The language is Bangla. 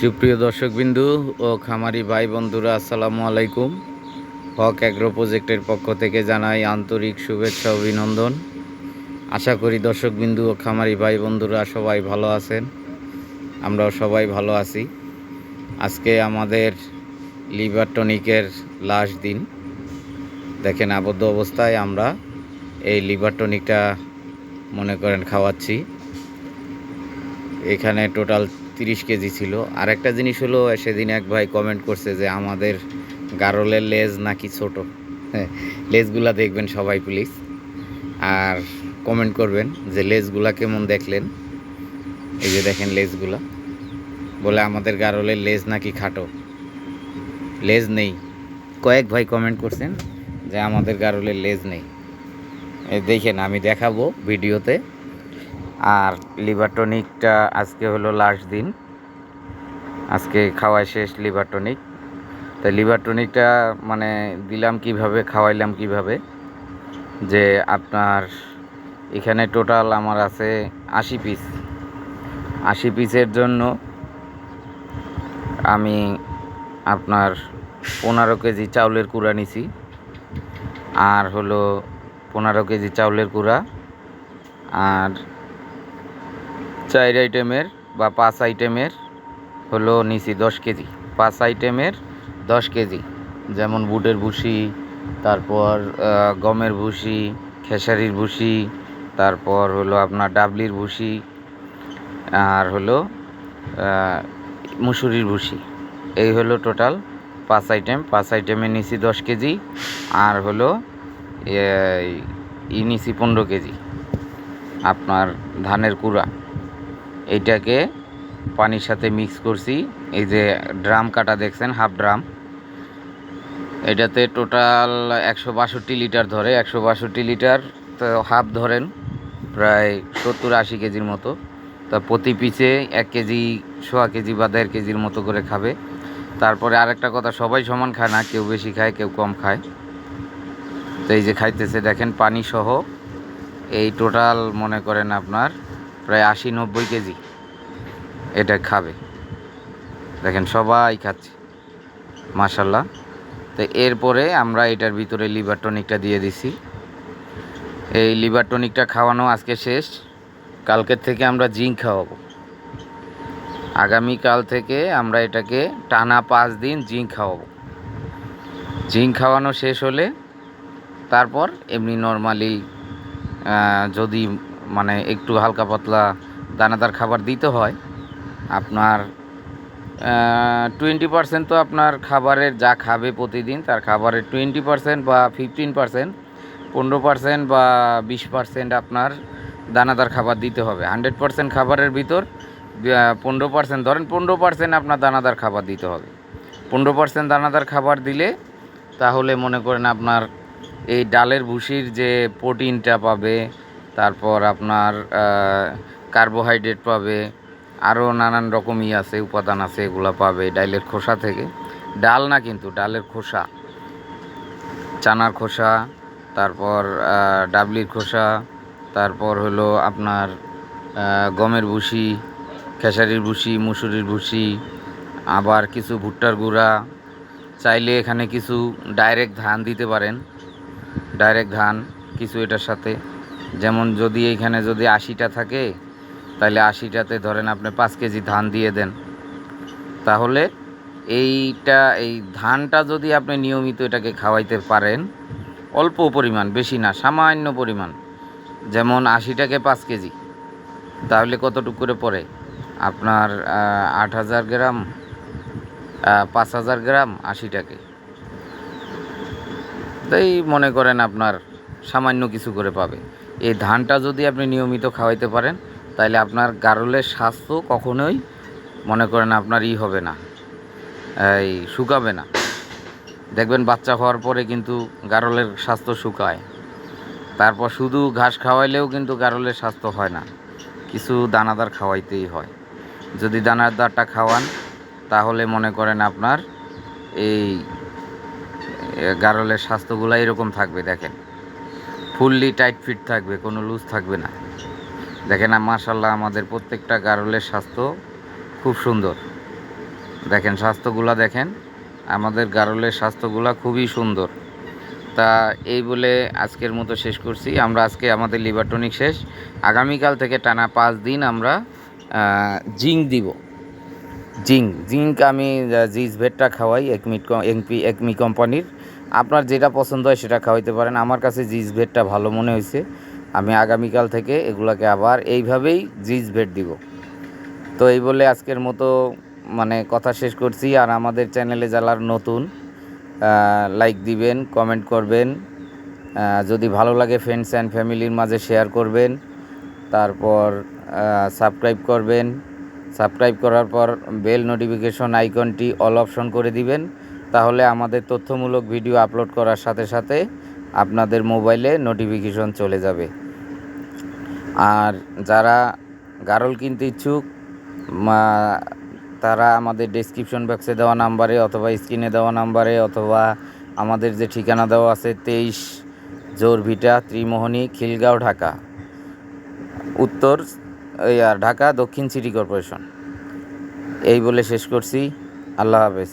সুপ্রিয় দর্শকবিন্দু ও খামারি ভাই বন্ধুরা, আসসালামু আলাইকুম। হক অ্যাগ্রো প্রজেক্টের পক্ষ থেকে জানাই আন্তরিক শুভেচ্ছা, অভিনন্দন। আশা করি দর্শকবিন্দু ও খামারি ভাই বন্ধুরা সবাই ভালো আছেন। আমরাও সবাই ভালো আছি। আজকে আমাদের লিভার টনিকের লাস্ট দিন। দেখেন আবদ্ধ অবস্থায় আমরা এই লিভার টনিকটা মনে করেন খাওয়াচ্ছি। এখানে টোটাল তিরিশ কেজি ছিল। আর একটা জিনিস হলো, সেদিন এক ভাই কমেন্ট করছে যে, আমাদের গারলের লেজ নাকি ছোট? হ্যাঁ লেজগুলা দেখবেন সবাই প্লিজ আর কমেন্ট করবেন যে, লেজগুলা কেমন দেখলেন? এই যে দেখেন লেজগুলা। বলে, আমাদের গারলের লেজ নাকি খাটো? লেজ নেই। কয়েক ভাই কমেন্ট করছেন যে, আমাদের গারলের লেজ নেই। দেখেন, আমি দেখাবো ভিডিওতে। আর লিভার টনিকটা আজকে হলো লাস্ট দিন। আজকে খাওয়া শেষ লিভার টনিক তো লিভার মানে দিলাম কীভাবে, খাওয়াইলাম কীভাবে, যে আপনার এখানে টোটাল আমার আছে আশি পিস আশি পিসের জন্য আমি আপনার পনেরো কেজি চাউলের কুড়া নিছি। আর হলো পনেরো কেজি চাউলের কুড়া। আর চার আইটেমের বা পাঁচ আইটেমের হলো নিচি দশ কেজি। পাঁচ আইটেমের দশ কেজি। যেমন বুটের ভুসি, তারপর গমের ভুসি, খেসারির ভুসি, তারপর হলো আপনার ডাবলির ভুসি, আর হলো মুসুরির ভুসি। এই হলো টোটাল পাঁচ আইটেম। পাঁচ আইটেমের নিচি দশ কেজি, আর হলো ই পনেরো কেজি। আপনার ধানের কুড়া। এইটাকে পানির সাথে মিক্স করছি। এই যে ড্রাম কাটা দেখছেন হাফ ড্রাম এটাতে টোটাল একশো বাষট্টি লিটার ধরে, একশো বাষট্টি লিটার তো হাফ ধরেন, প্রায় সত্তর আশি কেজির মতো। তা প্রতি পিছে এক কেজি, সোয়া কেজি বা দেড় কেজির মতো করে খাবে। তারপরে আরেকটা কথা, সবাই সমান খায় না, কেউ বেশি খায়, কেউ কম খায়। তো এই যে খাইতেছে, দেখেন পানি সহ এই টোটাল মনে করেন আপনার প্রায় আশি নব্বই কেজি। এটা খাবে। দেখেন সবাই খাচ্ছে। মাশাল্লাহ তো এরপরে আমরা এটার ভিতরে লিভার টনিকটা দিয়ে দিছি। এই লিভার টনিকটা খাওয়ানো আজকে শেষ। কালকের থেকে আমরা জিঙ্ক খাওয়াবো। আগামীকাল থেকে আমরা এটাকে টানা পাঁচ দিন জিঙ্ক খাওয়াবো। জিঙ্ক খাওয়ানো শেষ হলে তারপর এমনি নর্মালি যদি মানে একটু হালকা পাতলা দানাদার খাবার দিতে হয়। আপনার টোয়েন্টি পার্সেন্ট তো আপনার খাবারের যা খাবে প্রতিদিন, তার খাবারের টোয়েন্টি পার্সেন্ট বা ফিফটিন পার্সেন্ট পনেরো পার্সেন্ট বা বিশ পার্সেন্ট আপনার দানাদার খাবার দিতে হবে। হান্ড্রেড পার্সেন্ট খাবারের ভিতর পনেরো পার্সেন্ট ধরেন পনেরো পার্সেন্ট আপনার দানাদার খাবার দিতে হবে। পনেরো পার্সেন্ট দানাদার খাবার দিলে তাহলে মনে করেন আপনার এই ডালের ভুসির যে প্রোটিনটা পাবে তারপর আপনার কার্বোহাইড্রেট পাবে আরও নানান রকমই আছে, উপাদান আছে, এগুলো পাবে ডালের খোসা থেকে। ডাল না কিন্তু, ডালের খোসা। চানার খোসা, তারপর ডাবলির খোসা, তারপর হলো আপনার গমের ভুসি, খেসারির ভুসি, মুসুরির ভুসি, আবার কিছু ভুট্টার গুঁড়া। চাইলে এখানে কিছু ডাইরেক্ট ধান দিতে পারেন। ডাইরেক্ট ধান, কিছু এটার সাথে। যেমন যদি এইখানে যদি আশিটা থাকে, তাহলে আশিটাতে ধরেন আপনি পাঁচ কেজি ধান দিয়ে দেন। তাহলে এইটা, এই ধানটা যদি আপনি নিয়মিত এটাকে খাওয়াইতে পারেন, অল্প পরিমাণ, বেশি না, সামান্য পরিমাণ, যেমন আশিটাকে পাঁচ কেজি, তাহলে কতটুকু করে পড়ে? আপনার আট হাজার গ্রাম পাঁচ হাজার গ্রাম আশিটাকে। তাই মনে করেন আপনার সামান্য কিছু করে পাবে। এই ধানটা যদি আপনি নিয়মিত খাওয়াইতে পারেন তাহলে আপনার গারলের স্বাস্থ্য কখনোই মনে করেন আপনার ই হবে না, এই শুকাবে না। দেখবেন বাচ্চা হওয়ার পরে কিন্তু গারলের স্বাস্থ্য শুকায়। তারপর শুধু ঘাস খাওয়াইলেও কিন্তু গারলের স্বাস্থ্য হয় না, কিছু দানাদার খাওয়াইতেই হয়। যদি দানাদারটা খাওয়ান, তাহলে মনে করেন আপনার এই গারলের স্বাস্থ্যগুলো এরকম থাকবে, দেখেন। ফুললি টাইট ফিট থাকবে, কোনো লুজ থাকবে না। দেখেন মাশাল্লাহ আমাদের প্রত্যেকটা গারলের স্বাস্থ্য খুব সুন্দর। দেখেন, স্বাস্থ্যগুলা দেখেন, আমাদের গারলের স্বাস্থ্যগুলা খুবই সুন্দর। তা এই বলে আজকের মতো শেষ করছি। আমরা আজকে আমাদের লিভার টনিক শেষ। আগামীকাল থেকে টানা পাঁচ দিন আমরা জিঙ্ক দিব। জিঙ্ক জিঙ্ক আমি জিজ ভেটটা খাওয়াই, একমি একমি একমি কোম্পানির। আপনার যেটা পছন্দ হয় সেটা খাওয়াইতে পারেন। আমার কাছে জিজ ভেটটা ভালো মনে হয়েছে। আমি আগামীকাল থেকে এগুলাকে আবার এইভাবেই জিজ ভেট দিব। তো এই বলে আজকের মতো মানে কথা শেষ করছি। আর আমাদের চ্যানেলে যারা নতুন লাইক দিবেন কমেন্ট করবেন। যদি ভালো লাগে ফ্রেন্ডস অ্যান্ড ফ্যামিলির মাঝে শেয়ার করবেন। তারপর সাবস্ক্রাইব করবেন। সাবস্ক্রাইব করার পর বেল নোটিফিকেশন আইকনটি অল অপশন করে দিবেন। তাহলে আমাদের তথ্যমূলক ভিডিও আপলোড করার সাথে সাথে আপনাদের মোবাইলে নোটিফিকেশন চলে যাবে। আর যারা গারল কিনতে ইচ্ছুক তারা আমাদের ডেসক্রিপশন বক্সে দেওয়া নাম্বারে অথবা স্ক্রিনে দেওয়া নাম্বারে অথবা আমাদের যে ঠিকানা দেওয়া আছে তেইশ জোরভিটা ত্রিমোহনী, খিলগাঁও, ঢাকা। উত্তর ঢাকা দক্ষিণ সিটি কর্পোরেশন এই বলে শেষ করছি। আল্লাহ হাফেজ।